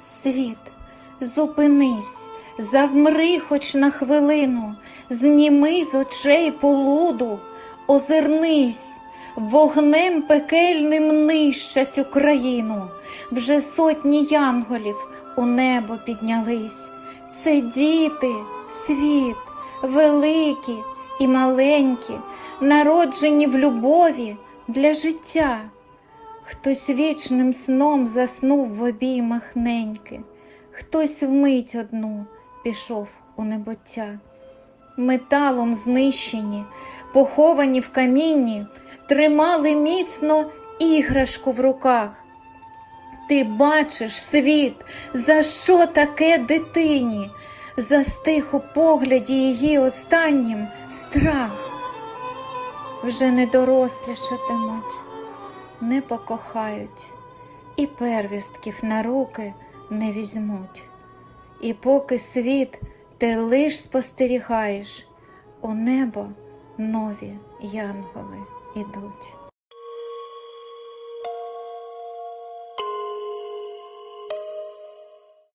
Світ, зупинись, завмри хоч на хвилину, зніми з очей полуду, озирнись, вогнем пекельним нищать Україну, вже сотні янголів у небо піднялись. Це діти, світ, великі і маленькі, народжені в любові для життя. Хтось вічним сном заснув в обіймах неньки, хтось вмить одну пішов у небуття. Металом знищені, поховані в камінні, тримали міцно іграшку в руках. Ти бачиш світ, за що таке дитині, застиг у погляді її останнім страх. Вже не дорослішатимуть не покохають, і первістків на руки не візьмуть. І поки світ ти лиш спостерігаєш, у небо нові янголи ідуть.